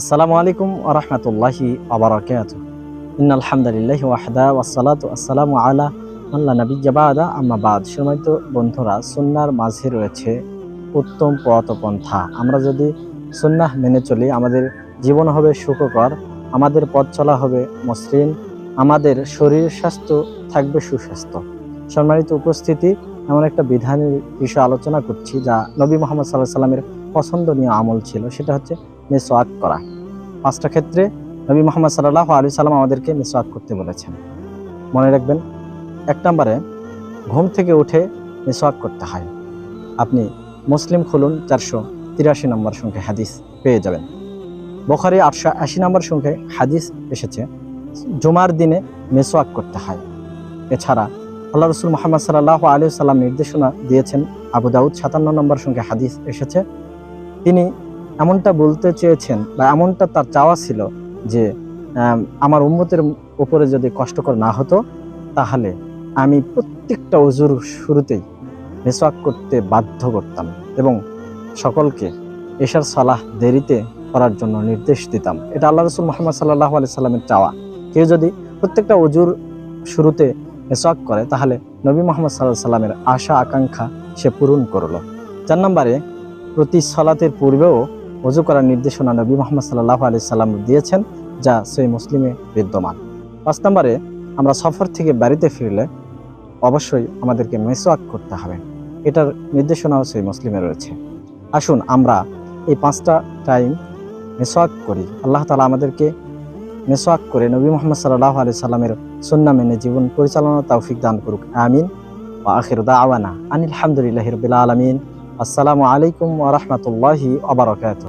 আসসালামু আলাইকুম আরহামতুল্লাহি আবরাকাত ইন আলহামদুলিল্লাহ ওয়াহদা ওয়াসালাতু আসসালামু আলা আল্লাহ নবী জাবাদা আম্মা বাদ। সময়ত বন্ধুরা, সুন্নার মাঝে রয়েছে উত্তম পথ পন্থা আমরা যদি সুন্নাহ মেনে চলি, আমাদের জীবন হবে সুখকর, আমাদের পথ চলা হবে মসৃণ, আমাদের শরীর স্বাস্থ্য থাকবে সুস্বাস্থ্য। সম্মানিত উপস্থিতি, এমন একটা বিধানের বিষয়ে আলোচনা করছি যা নবী মোহাম্মদ সাল্লাহ সাল্লামের পছন্দনীয় আমল ছিল। সেটা হচ্ছে মেসোয়াক করা। পাঁচটা ক্ষেত্রে নবী মোহাম্মদ সাল্লাহ আলী সাল্লাম আমাদেরকে মেসোয়াক করতে বলেছেন। মনে রাখবেন, এক নম্বরে ঘুম থেকে উঠে মেসোয়াক করতে হয়। আপনি মুসলিম খুলুন, চারশো তিরাশি নম্বর সংখ্যে হাদিস পেয়ে যাবেন। বখারি আটশো আশি নম্বর সংখ্যে হাদিস এসেছে, জুমার দিনে মেসোয়াক করতে হয়। এছাড়া আল্লাহ রসুল মোহাম্মদ সাল্লাহ আলী সাল্লাম নির্দেশনা দিয়েছেন, আবু দাউদ সাতান্ন নম্বর সংখ্যে হাদিস এসেছে। তিনি এমনটা বলতে চেয়েছেন বা এমনটা তার চাওয়া ছিল যে আমার উম্মতের উপরে যদি কষ্টকর না হতো, তাহলে আমি প্রত্যেকটা অজুর শুরুতেই মেসওয়াক করতে বাধ্য করতাম এবং সকলকে এশার সালাহ দেরিতে করার জন্য নির্দেশ দিতাম। এটা আল্লাহ রসুল মোহাম্মদ সাল্লাহ আলি সাল্লামের চাওয়া। কেউ যদি প্রত্যেকটা অজুর শুরুতে মেসওয়াক করে, তাহলে নবী মোহাম্মদ সাল্লাহ সাল্লামের আশা, আকাঙ্ক্ষা সে পূরণ করল। চার নম্বরে, প্রতি সলাতের পূর্বেও অজু করার নির্দেশনা নবী মোহাম্মদ সাল্লাহ আলি সাল্লাম দিয়েছেন, যা সেই মুসলিমে বিদ্যমান। পাঁচ নম্বরে, আমরা সফর থেকে বাড়িতে ফিরলে অবশ্যই আমাদেরকে মেসোয়াক করতে হবে। এটার নির্দেশনাও সেই মুসলিমে রয়েছে। আসুন, আমরা এই পাঁচটা টাইম মেসোয়াক করি। আল্লাহ তালা আমাদেরকে মেসোয়াক করে নবী মোহাম্মদ সাল্লাহ আলি সাল্লামের সুন্না মেনে জীবন পরিচালনা তৌফিক দান করুক। আমিন। ও আখির দাওয়ানা আনিল হামদুলিল্লাহ রবিল আলমিন। আসসালামু আলাইকুম ওরহমতুল্লাহি আবরকাত